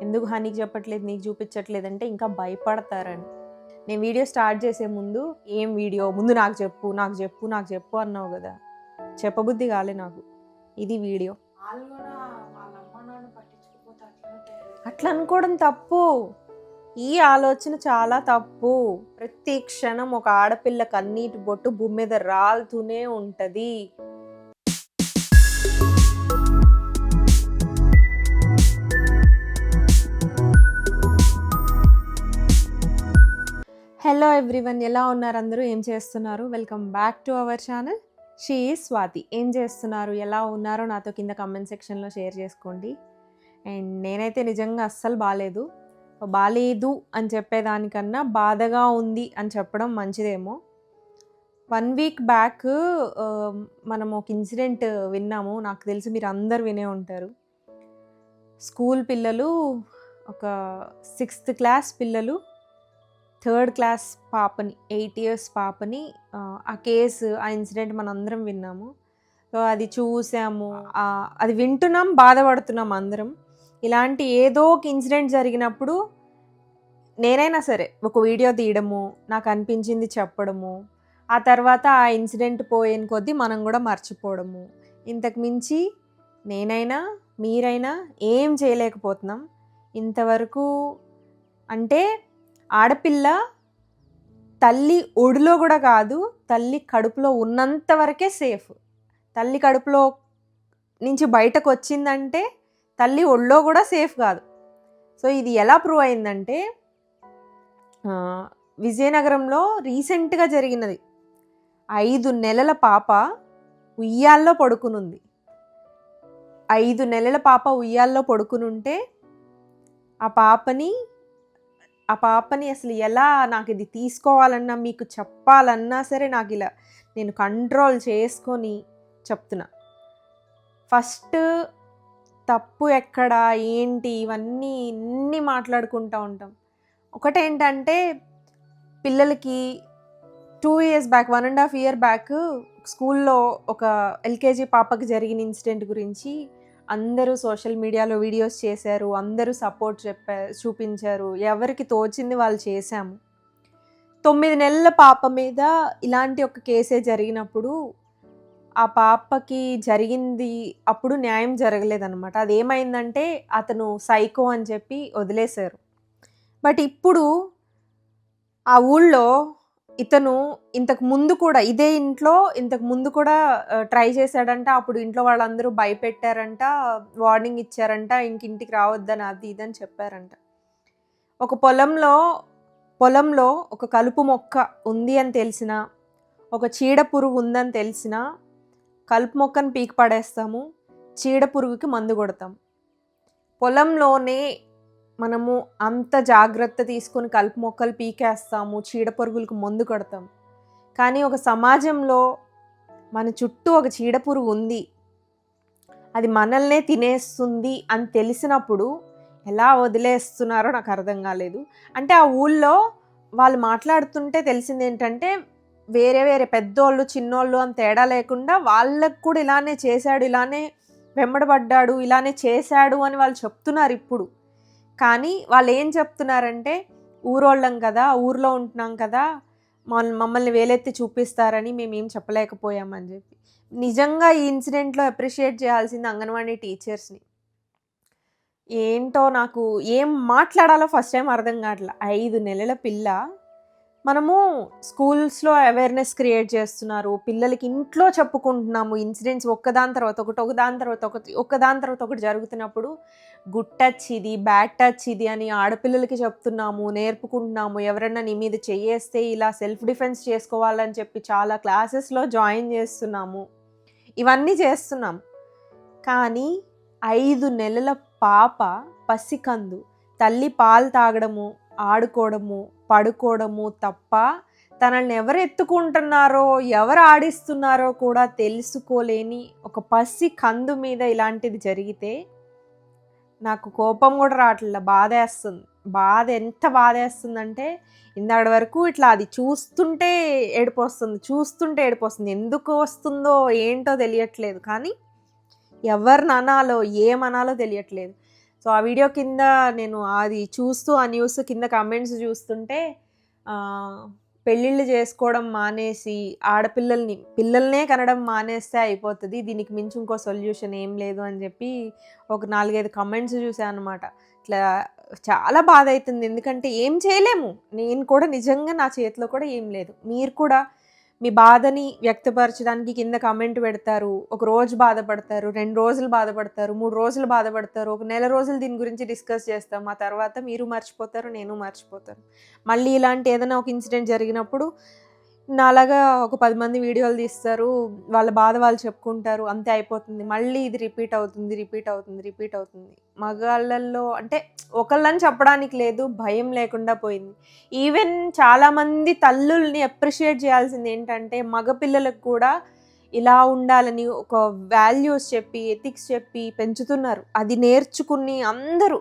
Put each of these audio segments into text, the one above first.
ఎందుకు హనీకి చెప్పట్లేదు నీకు చూపించట్లేదు అంటే ఇంకా భయపడతారని. నేను వీడియో స్టార్ట్ చేసే ముందు ఏం వీడియో? ముందు నాకు చెప్పు నాకు చెప్పు నాకు చెప్పు అన్నావు కదా. చెప్పబుద్ధి కాలే నాకు. ఇది వీడియో. అట్లా అనుకోవడం తప్పు. ఈ ఆలోచన చాలా తప్పు. ప్రతి క్షణం ఒక ఆడపిల్ల కన్నీటి బొట్టు భూమి మీద రాలుతూనే ఉంటది. ఎవ్రీవన్ ఎలా ఉన్నారు అందరూ? ఏం చేస్తున్నారు? Welcome back to our channel she Swathi ఏం చేస్తున్నారు? ఎలా ఉన్నారో నాతో కింద కమెంట్ సెక్షన్లో షేర్ చేసుకోండి. అండ్ నేనైతే నిజంగా అస్సలు బాగాలేదు బాగాలేదు అని చెప్పేదానికన్నా బాధగా ఉంది అని చెప్పడం మంచిదేమో. వన్ వీక్ బ్యాక్ మనం ఒక ఇన్సిడెంట్ విన్నాము. నాకు తెలిసి మీరు అందరు వినే ఉంటారు. స్కూల్ పిల్లలు ఒక సిక్స్త్ క్లాస్ పిల్లలు థర్డ్ క్లాస్ పాపని ఎయిట్ ఇయర్స్ పాపని ఆ, కేసు ఆ ఇన్సిడెంట్ మనందరం విన్నాము. సో అది చూసాము. అది వింటున్నాం బాధపడుతున్నాం అందరం. ఇలాంటి ఏదో ఒక ఇన్సిడెంట్ జరిగినప్పుడు నేనైనా సరే ఒక వీడియో తీయడము నాకు అనిపించింది చెప్పడము ఆ తర్వాత ఆ ఇన్సిడెంట్ పోయిన కొద్దీ మనం కూడా మర్చిపోవడము. ఇంతకు మించి నేనైనా మీరైనా ఏం చేయలేకపోతున్నాం. ఇంతవరకు అంటే ఆడపిల్ల తల్లి ఒడిలో కూడా కాదు తల్లి కడుపులో ఉన్నంత వరకే సేఫ్. తల్లి కడుపులో నుంచి బయటకు వచ్చిందంటే తల్లి ఒళ్ళో కూడా సేఫ్ కాదు. సో ఇది ఎలా ప్రూవ్ అయిందంటే విజయనగరంలో రీసెంట్గా జరిగినది. ఐదు నెలల పాప ఉయ్యాల్లో పడుకునుంది. ఐదు నెలల పాప ఉయ్యాల్లో పడుకునుంటే ఆ పాపని ఆ పాపని అసలు ఎలా నాకు ఇది తీసుకోవాలన్నా మీకు చెప్పాలన్నా సరే నాకు ఇలా నేను కంట్రోల్ చేసుకొని చెప్తున్నా. ఫస్ట్ తప్పు ఎక్కడ ఏంటి ఇవన్నీ ఇన్ని మాట్లాడుకుంటూ ఉంటాం. ఒకటేంటంటే పిల్లలకి two years back one and half year back స్కూల్లో ఒక ఎల్కేజీ పాపకి జరిగిన ఇన్సిడెంట్ గురించి అందరూ సోషల్ మీడియాలో వీడియోస్ చేశారు అందరూ సపోర్ట్ చెప్పారు చూపించారు ఎవరికి తోచింది వాళ్ళు చేశాము. తొమ్మిది నెలల పాప మీద ఇలాంటి ఒక కేసే జరిగినప్పుడు ఆ పాపకి జరిగింది అప్పుడు న్యాయం జరగలేదన్నమాట. అది ఏమైందంటే అతను సైకో అని చెప్పి వదిలేశారు. బట్ ఇప్పుడు ఆ ఊళ్ళో ఇతను ఇంతకు ముందు కూడా ఇదే ఇంట్లో ఇంతకు ముందు కూడా ట్రై చేశాడంట. అప్పుడు ఇంట్లో వాళ్ళందరూ భయపెట్టారంట వార్నింగ్ ఇచ్చారంట ఇంక ఇంటికి రావద్దని అది ఇదని చెప్పారంట. ఒక పొలంలో పొలంలో ఒక కలుపు మొక్క ఉంది అని తెలిసిన ఒక చీడ పురుగు ఉందని తెలిసిన కలుపు మొక్కను పీకి పడేస్తాము చీడ పురుగుకి మందు కొడతాం. పొలంలోనే మనము అంత జాగ్రత్త తీసుకొని కలుపు మొక్కలు పీకేస్తాము చీడ పురుగులకు మందు కొడతాం కానీ ఒక సమాజంలో మన చుట్టూ ఒక చీడపురుగు ఉంది. అది మనల్నే తినేస్తుంది అని తెలిసినప్పుడు ఎలా వదిలేస్తున్నారో నాకు అర్థం కాలేదు. అంటే ఆ ఊళ్ళో వాళ్ళు మాట్లాడుతుంటే తెలిసింది ఏంటంటే వేరే వేరే పెద్దోళ్ళు చిన్నోళ్ళు అని తేడా లేకుండా వాళ్ళకు కూడా ఇలానే చేశాడు ఇలానే వెంబడబడ్డాడు ఇలానే చేశాడు అని వాళ్ళు చెప్తున్నారు ఇప్పుడు. కానీ వాళ్ళు ఏం చెప్తున్నారంటే ఊరోళ్ళం కదా ఊర్లో ఉంటున్నాం కదా మమ్మల్ని మమ్మల్ని వేలెత్తి చూపిస్తారని మేమేం చెప్పలేకపోయామని చెప్పి. నిజంగా ఈ ఇన్సిడెంట్లో అప్రిషియేట్ చేయాల్సింది అంగన్వాడీ టీచర్స్ని. ఏంటో నాకు ఏం మాట్లాడాలో ఫస్ట్ టైం అర్థం కావట్లే. ఐదు నెలల పిల్ల. మనము స్కూల్స్లో అవేర్నెస్ క్రియేట్ చేస్తున్నారు. పిల్లలకి ఇంట్లో చెప్పుకుంటున్నాము ఇన్సిడెంట్స్ ఒక్కదాని తర్వాత ఒకటి ఒకదాని తర్వాత ఒకటి ఒక్కదాని తర్వాత ఒకటి జరుగుతున్నప్పుడు గుడ్ టచ్ ఇది బ్యాడ్ టచ్ ఇది అని ఆడపిల్లలకి చెప్తున్నాము నేర్పుకుంటున్నాము. ఎవరన్నా నీ మీద చేయేస్తే ఇలా సెల్ఫ్ డిఫెన్స్ చేసుకోవాలని చెప్పి చాలా క్లాసెస్లో జాయిన్ చేస్తున్నాము. ఇవన్నీ చేస్తున్నాం. కానీ ఐదు నెలల పాప పసికందు. తల్లి పాలు తాగడము ఆడుకోవడము పడుకోవడము తప్ప తనల్ని ఎవరు ఎత్తుకుంటున్నారో ఎవరు ఆడిస్తున్నారో కూడా తెలుసుకోలేని ఒక పసి కందు మీద ఇలాంటిది జరిగితే నాకు కోపం కూడా రావట్లేదు. బాధ వేస్తుంది బాధ ఎంత బాధ వేస్తుందంటే ఇందాడి వరకు ఇట్లా అది చూస్తుంటే ఏడుపు వస్తుంది చూస్తుంటే ఏడుపు వస్తుంది ఎందుకు వస్తుందో ఏంటో తెలియట్లేదు. కానీ ఎవరిని అనాలో ఏమనాలో తెలియట్లేదు. సో ఆ వీడియో కింద నేను అది చూస్తూ ఆ న్యూస్ కింద కమెంట్స్ చూస్తుంటే పెళ్ళిళ్ళు చేసుకోవడం మానేసి ఆడపిల్లల్ని పిల్లల్నే కనడం మానేస్తే అయిపోతుంది. దీనికి మించి ఇంకో సొల్యూషన్ ఏం లేదు అని చెప్పి ఒక నాలుగైదు కమెంట్స్ చూసాను అనమాట ఇట్లా చాలా బాధ అవుతుంది ఎందుకంటే ఏం చేయలేము. నేను కూడా నిజంగా నా చేతిలో కూడా ఏం లేదు. మీరు కూడా మీ బాధని వ్యక్తపరచడానికి కింద కమెంట్ పెడతారు. ఒక రోజు బాధపడతారు రెండు రోజులు బాధపడతారు మూడు రోజులు బాధపడతారు ఒక నెల రోజులు దీని గురించి డిస్కస్ చేస్తాం. ఆ తర్వాత మీరు మర్చిపోతారు నేను మర్చిపోతాను. మళ్ళీ ఇలాంటి ఏదైనా ఒక ఇన్సిడెంట్ జరిగినప్పుడు నాలాగా ఒక పది మంది వీడియోలు తీస్తారు వాళ్ళ బాధ వాళ్ళు చెప్పుకుంటారు అంతే అయిపోతుంది. మళ్ళీ ఇది రిపీట్ అవుతుంది రిపీట్ అవుతుంది రిపీట్ అవుతుంది. మగాళ్ళల్లో అంటే ఒకళ్ళని చెప్పడానికి లేదు భయం లేకుండా పోయింది. ఈవెన్ చాలామంది తల్లుల్ని అప్రిషియేట్ చేయాల్సింది ఏంటంటే మగపిల్లలకు కూడా ఇలా ఉండాలని ఒక వాల్యూస్ చెప్పి ఎథిక్స్ చెప్పి పెంచుతున్నారు. అది నేర్చుకుని అందరూ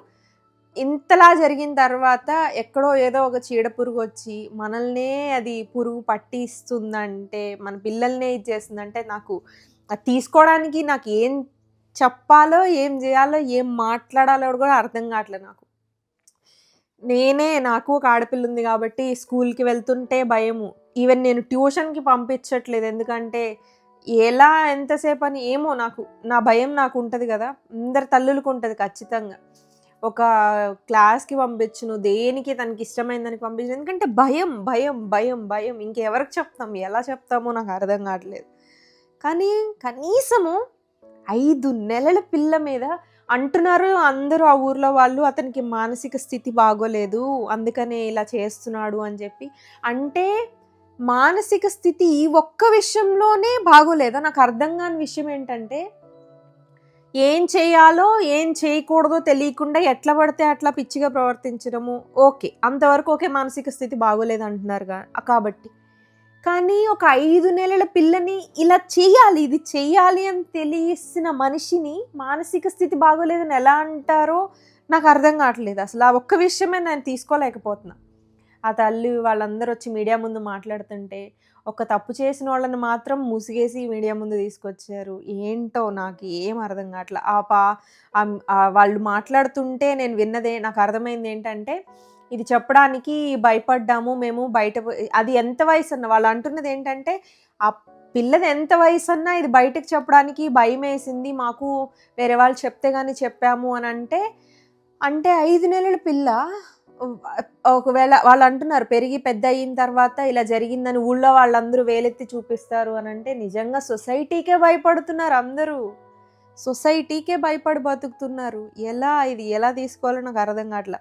ఇంతలా జరిగిన తర్వాత ఎక్కడో ఏదో ఒక చీడ పురుగు వచ్చి మనల్నే అది పురుగు పట్టిస్తుందంటే మన పిల్లల్నే ఇచ్చేస్తుందంటే నాకు అది తీసుకోవడానికి నాకు ఏం చెప్పాలో ఏం చేయాలో ఏం మాట్లాడాలో కూడా అర్థం కావట్లేదు నాకు. నేనే నాకు ఒక ఆడపిల్ల ఉంది కాబట్టి స్కూల్కి వెళ్తుంటే భయము. ఈవెన్ నేను ట్యూషన్కి పంపించట్లేదు. ఎందుకంటే ఎలా ఎంతసేపు అని ఏమో నాకు నా భయం నాకు ఉంటుంది కదా. అందరి తల్లులకు ఉంటుంది ఖచ్చితంగా. ఒక క్లాస్కి పంపించును దేనికి తనకి ఇష్టమైందని పంపించను ఎందుకంటే భయం భయం భయం భయం. ఇంకెవరికి చెప్తాం? ఎలా చెప్తామో నాకు అర్థం కావట్లేదు. కానీ కనీసము ఐదు నెలల పిల్ల మీద అంటున్నారు అందరూ ఆ ఊర్లో వాళ్ళు అతనికి మానసిక స్థితి బాగోలేదు అందుకనే ఇలా చేస్తున్నాడు అని చెప్పి. అంటే మానసిక స్థితి ఈ ఒక్క విషయంలోనే బాగోలేదా? నాకు అర్థం కాని విషయం ఏంటంటే ఏం చేయాలో ఏం చేయకూడదో తెలియకుండా ఎట్లా పడితే అట్లా పిచ్చిగా ప్రవర్తించడము. ఓకే అంతవరకు ఓకే మానసిక స్థితి బాగోలేదు అంటున్నారు కాబట్టి. కానీ ఒక ఐదు నెలల పిల్లని ఇలా చేయాలి ఇది చేయాలి అని తెలిసిన మనిషిని మానసిక స్థితి బాగోలేదని ఎలా అంటారో నాకు అర్థం కావట్లేదు. అసలు ఆ ఒక్క విషయమే నేను తీసుకోలేకపోతున్నా. ఆ తల్లి వాళ్ళందరూ వచ్చి మీడియా ముందు మాట్లాడుతుంటే ఒక తప్పు చేసిన వాళ్ళని మాత్రం ముసిగేసి మీడియా ముందు తీసుకొచ్చారు. ఏంటో నాకు ఏం అర్థం కావట్లే. ఆ పా వాళ్ళు మాట్లాడుతుంటే నేను విన్నదే నాకు అర్థమైంది ఏంటంటే ఇది చెప్పడానికి భయపడ్డాము మేము బయట అది ఎంత వయసు అన్న వాళ్ళు అంటున్నది ఏంటంటే ఆ పిల్లది ఎంత వయసు అన్నా ఇది బయటకు చెప్పడానికి భయం వేసింది మాకు వేరే వాళ్ళు చెప్తే కానీ చెప్పాము అని అంటే అంటే ఐదు నెలల పిల్ల ఒకవేళ వాళ్ళు అంటున్నారు పెరిగి పెద్ద అయిన తర్వాత ఇలా జరిగిందని ఊళ్ళో వాళ్ళందరూ వేలెత్తి చూపిస్తారు అని అంటే నిజంగా సొసైటీకే భయపడుతున్నారు అందరూ. సొసైటీకే భయపడి బతుకుతున్నారు. ఎలా ఇది? ఎలా తీసుకోవాలో నాకు అర్థం కావట్లా.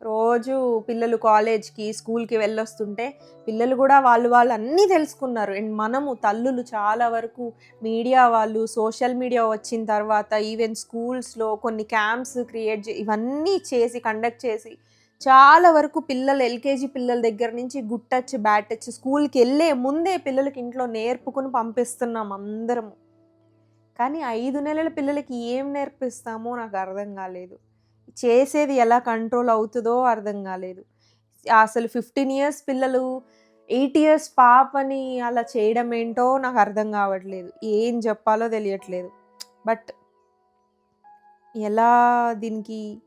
రోజు పిల్లలు కాలేజ్కి స్కూల్కి వెళ్ళొస్తుంటే పిల్లలు కూడా వాళ్ళు వాళ్ళు అన్నీ తెలుసుకున్నారు. అండ్ మనము తల్లులు చాలా వరకు మీడియా వాళ్ళు సోషల్ మీడియా వచ్చిన తర్వాత ఈవెన్ స్కూల్స్లో కొన్ని క్యాంప్స్ క్రియేట్ ఇవన్నీ చేసి కండక్ట్ చేసి చాలా వరకు పిల్లలు ఎల్కేజీ పిల్లల దగ్గర నుంచి గుడ్ టచ్ బ్యాడ్ టచ్ స్కూల్కి వెళ్ళే ముందే పిల్లలకి ఇంట్లో నేర్పుకుని పంపిస్తున్నాం అందరము. కానీ ఐదు నెలల పిల్లలకి ఏం నేర్పిస్తామో నాకు అర్థం కాలేదు. చేసేది ఎలా కంట్రోల్ అవుతుందో అర్థం కాలేదు. అసలు ఫిఫ్టీన్ ఇయర్స్ పిల్లలు ఎయిట్ ఇయర్స్ పాపని అలా చేయడం ఏంటో నాకు అర్థం కావట్లేదు. ఏం చెప్పాలో తెలియట్లేదు. బట్ ఎలా దీనికి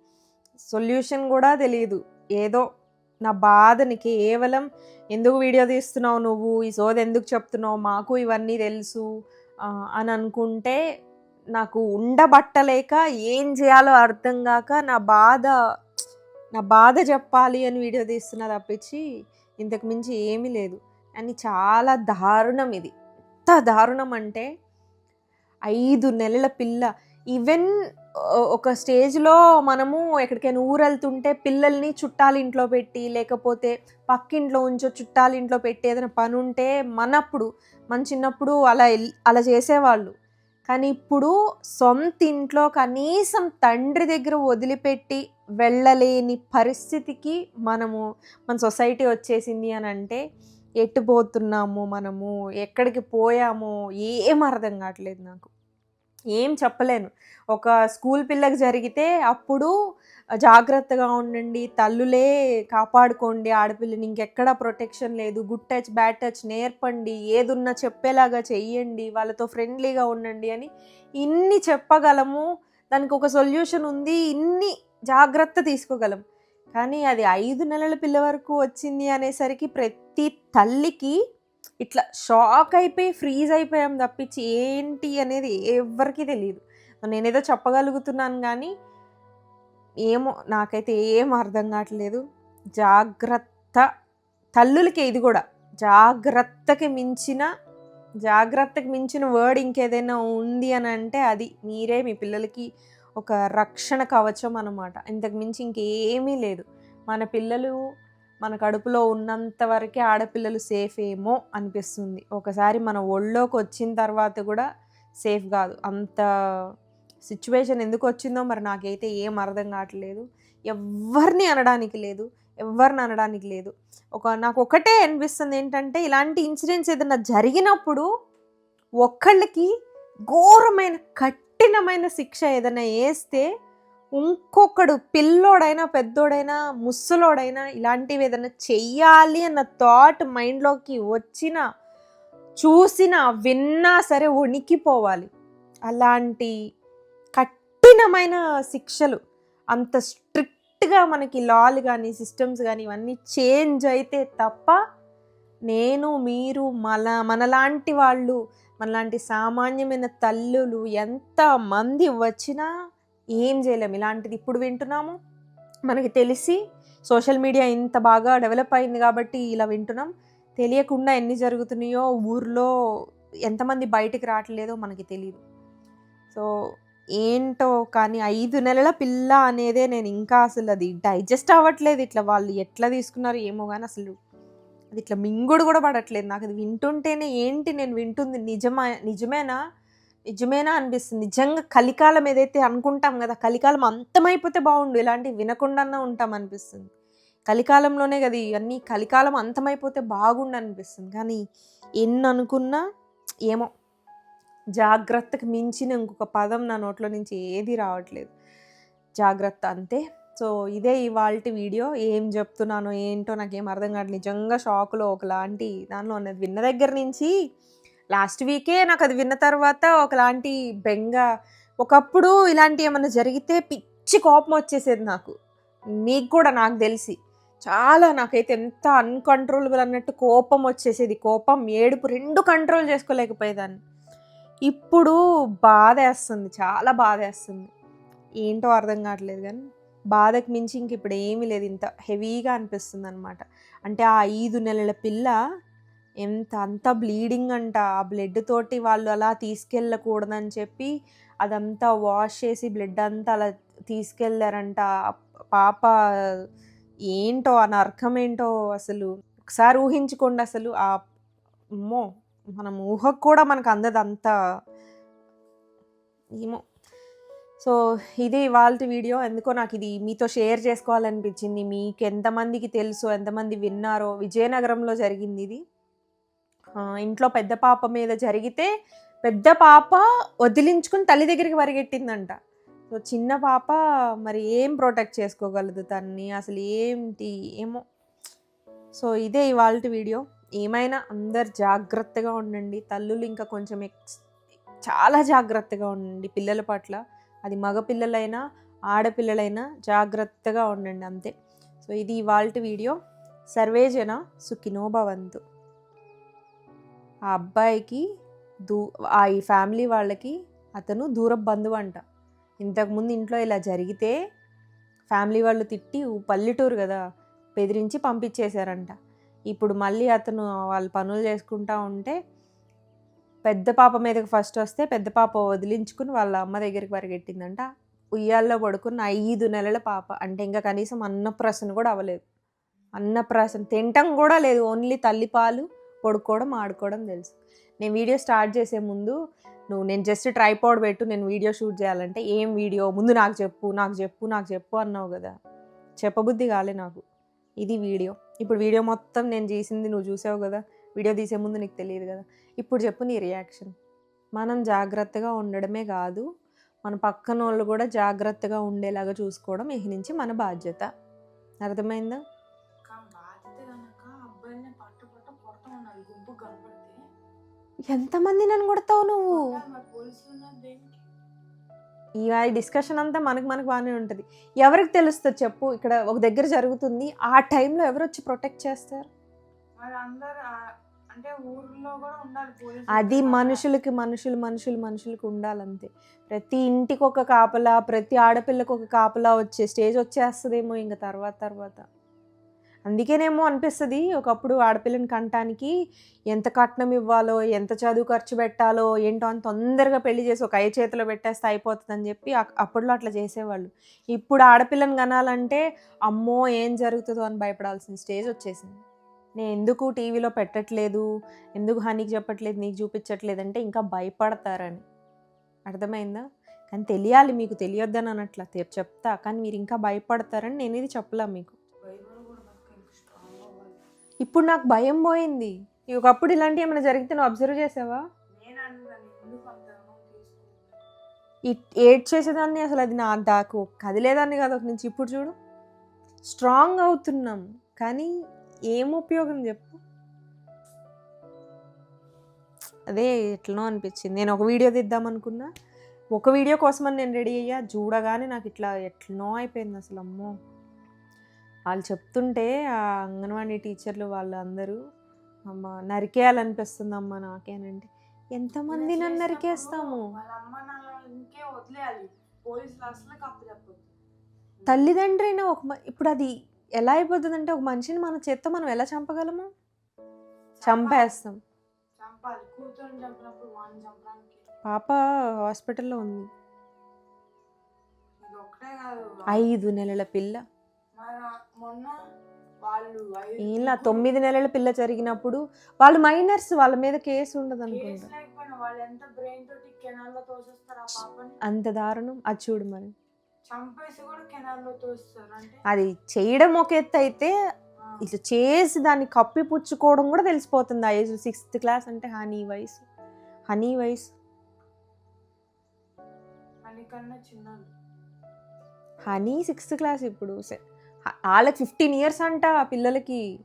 సొల్యూషన్ కూడా తెలియదు ఏదో నా బాధని కేవలం ఎందుకు వీడియో తీస్తున్నావు నువ్వు? ఈ సోది ఎందుకు చెప్తున్నావు? మాకు ఇవన్నీ తెలుసు అని అనుకుంటే నాకు ఉండబట్టలేక ఏం చేయాలో అర్థం కాక నా బాధ నా బాధ చెప్పాలి అని వీడియో తీస్తున్నా తప్పించి ఇంతకు మించి ఏమీ లేదు. అని చాలా దారుణం ఇది. ఎంత దారుణం అంటే ఐదు నెలల పిల్ల. ఈవెన్ ఒక స్టేజ్లో మనము ఎక్కడికైనా ఊరు వెళ్తుంటే పిల్లల్ని చుట్టాల ఇంట్లో పెట్టి లేకపోతే పక్కింట్లో ఉంచో చుట్టాల ఇంట్లో పెట్టి ఏదైనా పని ఉంటే మనప్పుడు మన చిన్నప్పుడు అలా అలా చేసేవాళ్ళు. కానీ ఇప్పుడు సొంత ఇంట్లో కనీసం తండ్రి దగ్గర వదిలిపెట్టి వెళ్ళలేని పరిస్థితికి మనము మన సొసైటీ వచ్చేసింది అని అంటే ఎట్టు పోతున్నాము మనము ఎక్కడికి పోయామో ఏం అర్థం కావట్లేదు నాకు. ఏం చెప్పలేను. ఒక స్కూల్ పిల్లకి జరిగితే అప్పుడు జాగ్రత్తగా ఉండండి తల్లులే కాపాడుకోండి ఆడపిల్లని ఇంకెక్కడ ప్రొటెక్షన్ లేదు గుడ్ టచ్ బ్యాడ్ టచ్ నేర్పండి ఏదున్నా చెప్పేలాగా చెయ్యండి వాళ్ళతో ఫ్రెండ్లీగా ఉండండి అని ఇన్ని చెప్పగలము. దానికి ఒక సొల్యూషన్ ఉంది ఇన్ని జాగ్రత్త తీసుకోగలం. కానీ అది ఐదు నెలల పిల్ల వరకు వచ్చింది అనేసరికి ప్రతి తల్లికి ఇట్లా షాక్ అయిపోయి ఫ్రీజ్ అయిపోయాం తప్పించి ఏంటి అనేది ఎవరికీ తెలియదు నేనేదో చెప్పగలుగుతున్నాను కానీ ఏమో నాకైతే ఏం అర్థం కావట్లేదు. జాగ్రత్త తల్లులకి ఇది కూడా. జాగ్రత్తకి మించిన జాగ్రత్తకి మించిన వర్డ్ ఇంకేదైనా ఉంది అని అంటే అది మీరే మీ పిల్లలకి ఒక రక్షణ కవచం అన్నమాట. ఇంతకు మించి ఇంకేమీ లేదు. మన పిల్లలు మన కడుపులో ఉన్నంత వరకే ఆడపిల్లలు సేఫ్ ఏమో అనిపిస్తుంది. ఒకసారి మన ఒళ్ళోకి వచ్చిన తర్వాత కూడా సేఫ్ కాదు. అంత సిచ్యువేషన్ ఎందుకు వచ్చిందో మరి నాకైతే ఏం అర్థం కావట్లేదు. ఎవరిని అనడానికి లేదు. ఎవరిని అనడానికి లేదు. ఒక నాకు ఒకటే అనిపిస్తుంది ఏంటంటే ఇలాంటి ఇన్సిడెంట్స్ ఏదైనా జరిగినప్పుడు ఒక్కళ్ళకి ఘోరమైన కఠినమైన శిక్ష ఏదైనా వేస్తే ఇంకొకడు పిల్లోడైనా పెద్దోడైనా ముసలోడైనా ఇలాంటివి ఏదైనా చెయ్యాలి అన్న థాట్ మైండ్లోకి వచ్చిన చూసినా విన్నా సరే వణికిపోవాలి అలాంటి కఠినమైన శిక్షలు అంత స్ట్రిక్ట్గా మనకి లాలు కానీ సిస్టమ్స్ కానీ ఇవన్నీ చేంజ్ అయితే తప్ప నేను మీరు మన మనలాంటి వాళ్ళు మనలాంటి సామాన్యమైన తల్లులు ఎంతమంది వచ్చినా ఏం చేయలేము ఇలాంటిది ఇప్పుడు వింటున్నాము. మనకి తెలిసి సోషల్ మీడియా ఇంత బాగా డెవలప్ అయింది కాబట్టి ఇలా వింటున్నాం. తెలియకుండా ఎన్ని జరుగుతున్నాయో ఊర్లో ఎంతమంది బయటికి రావట్లేదో మనకి తెలియదు సో ఏంటో కానీ ఐదు నెలల పిల్ల అనేదే నేను ఇంకా అసలు అది డైజెస్ట్ అవ్వట్లేదు. ఇట్లా వాళ్ళు ఎట్లా తీసుకున్నారు ఏమో కానీ అసలు అది ఇట్లా మింగుడు కూడా పడట్లేదు. నాకు అది వింటుంటేనే ఏంటి నేను వింటుంది నిజమా నిజమేనా? నిజమేనా అనిపిస్తుంది. నిజంగా కలికాలం ఏదైతే అనుకుంటాం కదా కలికాలం అంతమైపోతే బాగుండు. ఇలాంటివి వినకుండానే ఉంటాం అనిపిస్తుంది. కలికాలంలోనే కదా ఇవన్నీ కలికాలం అంతమైపోతే బాగుండు అనిపిస్తుంది. కానీ ఎన్ని అనుకున్నా ఏమో జాగ్రత్తకు మించిన ఇంకొక పదం నా నోట్లో నుంచి ఏది రావట్లేదు. జాగ్రత్త అంతే. సో ఇదే ఇవాళ వీడియో. ఏం చెప్తున్నానో ఏంటో నాకేం అర్థం కాదు నిజంగా షాక్లో ఒకలాంటి దానిలో ఉన్నది. విన్న దగ్గర నుంచి లాస్ట్ వీకే నాకు అది విన్న తర్వాత ఒకలాంటి బెంగ ఒకప్పుడు ఇలాంటి ఏమైనా జరిగితే పిచ్చి కోపం వచ్చేసేది నాకు. మీకు కూడా నాకు తెలిసి. చాలా నాకైతే ఎంత అన్కంట్రోలబుల్ అన్నట్టు కోపం వచ్చేసేది. కోపం ఏడుపు రెండు కంట్రోల్ చేసుకోలేకపోయేదాన్ని. ఇప్పుడు బాధ వేస్తుంది చాలా బాధ వేస్తుంది ఏంటో అర్థం కావట్లేదు కానీ బాధకు మించి ఇంక ఇప్పుడు ఏమీ లేదు. ఇంత హెవీగా అనిపిస్తుంది అనమాట అంటే ఆ ఐదు నెలల పిల్ల ఎంత అంత బ్లీడింగ్ అంట. ఆ బ్లడ్ తోటి వాళ్ళు అలా తీసుకెళ్ళకూడదని చెప్పి అదంతా వాష్ చేసి బ్లడ్ అంతా అలా తీసుకెళ్ళారంట. పాప ఏంటో ఆ నరకం ఏంటో అసలు ఒకసారి ఊహించుకోండి అసలు. ఆ అమ్మో మనం ఊహకు కూడా మనకు అందదు అంత ఏమో. సో ఇది వాళ్ళ వీడియో. ఎందుకో నాకు ఇది మీతో షేర్ చేసుకోవాలనిపించింది. మీకు ఎంతమందికి తెలుసు ఎంతమంది విన్నారో. విజయనగరంలో జరిగింది ఇది. ఇంట్లో పెద్ద పాప మీద జరిగితే పెద్ద పాప వదిలించుకుని తల్లి దగ్గరికి పరిగెట్టిందంట సో చిన్న పాప మరి ఏం ప్రొటెక్ట్ చేసుకోగలదు తన్ని? అసలు ఏంటి? ఏమో. సో ఇదే ఇవాళ వీడియో. ఏమైనా అందరు జాగ్రత్తగా ఉండండి. తల్లులు ఇంకా కొంచెం ఎక్స్ చాలా జాగ్రత్తగా ఉండండి పిల్లల పట్ల. అది మగ పిల్లలైనా ఆడపిల్లలైనా జాగ్రత్తగా ఉండండి అంతే. సో ఇది ఇవాళ వీడియో. సర్వేజన సుఖినోభవంతు ఆ అబ్బాయికి దూ ఆ ఈ ఫ్యామిలీ వాళ్ళకి అతను దూర బంధువు అంట. ఇంతకుముందు ఇంట్లో ఇలా జరిగితే ఫ్యామిలీ వాళ్ళు తిట్టి ఊ- పల్లెటూరు కదా బెదిరించి పంపించేశారంట. ఇప్పుడు మళ్ళీ అతను వాళ్ళ పనులు చేసుకుంటా ఉంటే పెద్ద పాప మీదకి ఫస్ట్ వస్తే పెద్ద పాప వదిలించుకుని వాళ్ళ అమ్మ దగ్గరికి పరిగెట్టిందంట. ఉయ్యాల్లో పడుకున్న ఐదు నెలల పాప. అంటే ఇంకా కనీసం అన్నప్రాసన కూడా అవ్వలేదు. అన్నప్రాసన తినటం కూడా లేదు. ఓన్లీ తల్లిపాలు పడుకోవడం ఆడుకోవడం తెలుసు. నేను వీడియో స్టార్ట్ చేసే ముందు నువ్వు నేను జస్ట్ ట్రైపాడ్ పెట్టు నేను వీడియో షూట్ చేయాలంటే ఏం వీడియో? ముందు నాకు చెప్పు నాకు చెప్పు నాకు చెప్పు అన్నావు కదా. చెప్పబుద్ధి కాలే నాకు. ఇది వీడియో. ఇప్పుడు వీడియో మొత్తం నేను చేసింది నువ్వు చూసావు కదా. వీడియో తీసే ముందు నీకు తెలియదు కదా. ఇప్పుడు చెప్పు నీ రియాక్షన్. మనం జాగ్రత్తగా ఉండడమే కాదు మన పక్కన వాళ్ళు కూడా జాగ్రత్తగా ఉండేలాగా చూసుకోవడం ఇక నుంచి మన బాధ్యత. అర్థమైందా? గుంపు కనపడితే? ఎంతమంది నన్ను కొడతావు నువ్వు? ఈ డిస్కషన్ అంతా మనకు మనకు బాగానే ఉంటుంది. ఎవరికి తెలుస్తుంది చెప్పు? ఇక్కడ ఒక దగ్గర జరుగుతుంది. ఆ టైంలో ఎవరు వచ్చి ప్రొటెక్ట్ చేస్తారు అది. మనుషులకి మనుషులు మనుషులు మనుషులకి ఉండాలంతే. ప్రతి ఇంటికి ఒక కాపలా ప్రతి ఆడపిల్లకి ఒక కాపలా వచ్చే స్టేజ్ వచ్చేస్తుందేమో ఇంకా తర్వాత తర్వాత. అందుకేనేమో అనిపిస్తుంది ఒకప్పుడు ఆడపిల్లని కంటానికి ఎంత కట్నం ఇవ్వాలో ఎంత చదువు ఖర్చు పెట్టాలో ఏంటో అని తొందరగా పెళ్ళి చేసి ఒక ఐ చేతిలో పెట్టేస్తే అయిపోతుందని చెప్పి అప్పట్లో అట్లా చేసేవాళ్ళు. ఇప్పుడు ఆడపిల్లని కనాలంటే అమ్మో ఏం జరుగుతుందో అని భయపడాల్సిన స్టేజ్ వచ్చేసింది. నేను ఎందుకు టీవీలో పెట్టట్లేదు ఎందుకు హనీకి చెప్పట్లేదు నీకు చూపించట్లేదు అంటే ఇంకా భయపడతారని. అర్థమైందా? కానీ తెలియాలి మీకు తెలియొద్దని అన్నట్ల తె- చెప్తా. కానీ మీరు ఇంకా భయపడతారని నేను ఇది చెప్పలా మీకు. ఇప్పుడు నాకు భయం పోయింది. ఒకప్పుడు ఇలాంటివి ఏమైనా జరిగితే నువ్వు అబ్జర్వ్ చేసావా? ఏడ్ చేసేదాన్ని అసలు అది నా దాకు కదిలేదాన్ని కాదు ఒక నుంచి ఇప్పుడు చూడు. స్ట్రాంగ్ అవుతున్నాం. కానీ ఏం ఉపయోగం చెప్పు. అదే ఎట్లనో అనిపించింది. నేను ఒక వీడియో తీద్దాం అనుకున్నా. ఒక వీడియో కోసమని నేను రెడీ అయ్యా. చూడగానే నాకు ఇట్లా ఎట్లనో అయిపోయింది అసలు అమ్మో. వాళ్ళు చెప్తుంటే ఆ అంగన్వాడీ టీచర్లు వాళ్ళు అందరూ అమ్మ నరికేయాలనిపిస్తుంది అమ్మ నాకేనంటే ఎంతమంది నన్ను నరికేస్తాము? తల్లిదండ్రైనా ఒక ఇప్పుడు అది ఎలా అయిపోతుంది అంటే ఒక మనిషిని మన చేత్తో మనం ఎలా చంపగలము? చంపేస్తాం. పాప హాస్పిటల్లో ఉంది. ఐదు నెలల పిల్ల. మొన్న వాళ్ళు ఇలా తొమ్మిది నెలల పిల్ల జరిగినప్పుడు వాళ్ళు మైనర్స్ వాళ్ళ మీద కేసు ఉండదు అనుకుంటా. అంత దారుణం. అది చూడు మరి. అది చేయడం ఒక ఎత్తు అయితే ఇట్లా చేసి దాన్ని కప్పిపుచ్చుకోవడం కూడా తెలిసిపోతుంది. ఆ ఏజ్ సిక్స్త్ క్లాస్ అంటే హనీ వయసు. హనీ వయసు. చిన్నది. హనీ సిక్స్త్ క్లాస్ ఇప్పుడు. వాళ్ళకి ఫిఫ్టీన్ ఇయర్స్ అంట ఆ పిల్లలకి.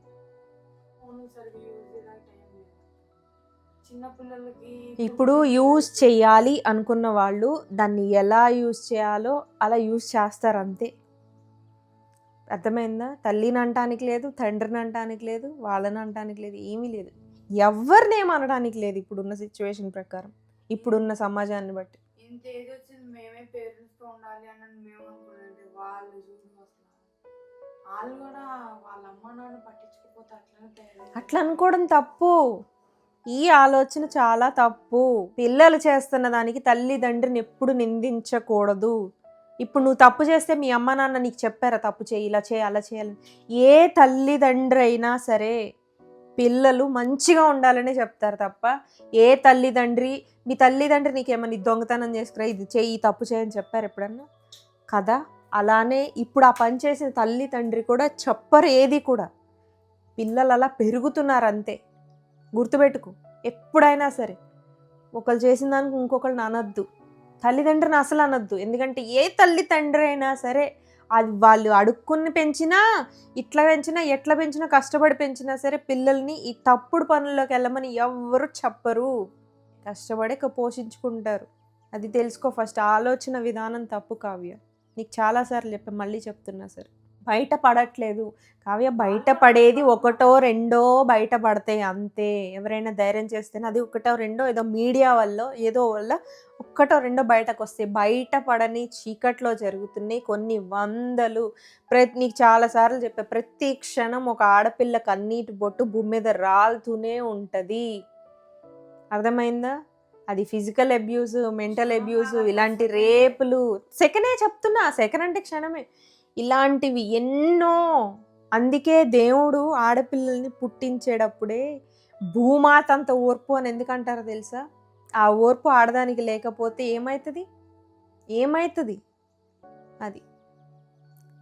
ఇప్పుడు యూజ్ చేయాలి అనుకున్న వాళ్ళు దాన్ని ఎలా యూజ్ చేయాలో అలా యూజ్ చేస్తారు అంతే. అర్థమైందా? తల్లిని అంటానికి లేదు తండ్రిని అంటానికి లేదు వాళ్ళని అంటానికి లేదు ఏమీ లేదు. ఎవరిని అనడానికి లేదు ఇప్పుడున్న సిచ్యువేషన్ ప్రకారం. ఇప్పుడున్న సమాజాన్ని బట్టి. ఇంత ఏజ్ వచ్చింది మేమే పేరెంట్స్తో ఉండాలి అని మేము వాళ్ళు వాళ్ళు కూడా వాళ్ళ అమ్మ నాన్న అట్లనే అట్లా అనుకోవడం తప్పు. ఈ ఆలోచన చాలా తప్పు. పిల్లలు చేస్తున్న దానికి తల్లిదండ్రిని ఎప్పుడు నిందించకూడదు. ఇప్పుడు నువ్వు తప్పు చేస్తే మీ అమ్మ నాన్న నీకు చెప్పారా తప్పు చేయి ఇలా చేయి అలా చేయాలని ఏ తల్లిదండ్రి అయినా సరే పిల్లలు మంచిగా ఉండాలనే చెప్తారు తప్ప ఏ తల్లిదండ్రి మీ తల్లిదండ్రి నీకేమైనా దొంగతనం చేసుకురా ఇది చేయి తప్పు చేయని చెప్పారు ఎప్పుడన్నా? కదా? అలానే ఇప్పుడు ఆ పని చేసిన తల్లి తండ్రి కూడా చెప్పరు ఏది కూడా. పిల్లలు అలా పెరుగుతున్నారు అంతే గుర్తుపెట్టుకో ఎప్పుడైనా సరే. ఒకళ్ళు చేసిన దానికి ఇంకొకళ్ళని అనొద్దు. తల్లిదండ్రిని అసలు అనొద్దు. ఎందుకంటే ఏ తల్లి తండ్రి అయినా సరే అది వాళ్ళు అడుక్కుని పెంచినా ఇట్లా పెంచినా ఎట్లా పెంచినా కష్టపడి పెంచినా సరే పిల్లల్ని ఈ తప్పుడు పనుల్లోకి వెళ్ళమని ఎవ్వరు చెప్పరు. కష్టపడి పోషించుకుంటారు. అది తెలుసుకో ఫస్ట్ ఆలోచన విధానం తప్పు కావ్య. నీకు చాలాసార్లు చెప్పా మళ్ళీ చెప్తున్నా సార్. బయట పడట్లేదు. కావ్య బయట పడేది ఒకటో రెండో బయట పడతాయి అంతే. ఎవరైనా ధైర్యం చేస్తేనే అది ఒకటో రెండో ఏదో మీడియా వల్ల ఏదో వల్ల ఒక్కటో రెండో బయటకు వస్తాయి బయట పడని చీకట్లో జరుగుతున్నాయి కొన్ని వందలు. ప్రతి నీకు చాలాసార్లు చెప్పా ప్రతి క్షణం ఒక ఆడపిల్ల కన్నీటి బొట్టు భూమి మీద రాలుతూనే ఉంటుంది. అర్థమైందా? అది ఫిజికల్ అబ్యూస్ మెంటల్ అబ్యూస్ ఇలాంటి రేపులు. సెకండే చెప్తున్నా సెకండ్ అంటే క్షణమే. ఇలాంటివి ఎన్నో. అందుకే దేవుడు ఆడపిల్లల్ని పుట్టించేటప్పుడే భూమాత అంత ఓర్పు అని ఎందుకంటారో తెలుసా? ఆ ఓర్పు ఆడదానికి లేకపోతే ఏమవుతుంది ఏమవుతుంది అది.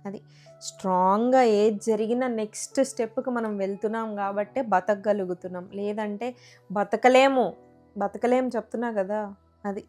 అది. స్ట్రాంగ్గా ఏది జరిగిన నెక్స్ట్ స్టెప్కి మనం వెళ్తున్నాం కాబట్టే బతకగలుగుతున్నాం. లేదంటే బతకలేము. బతకలేము చెప్తున్నా కదా అది.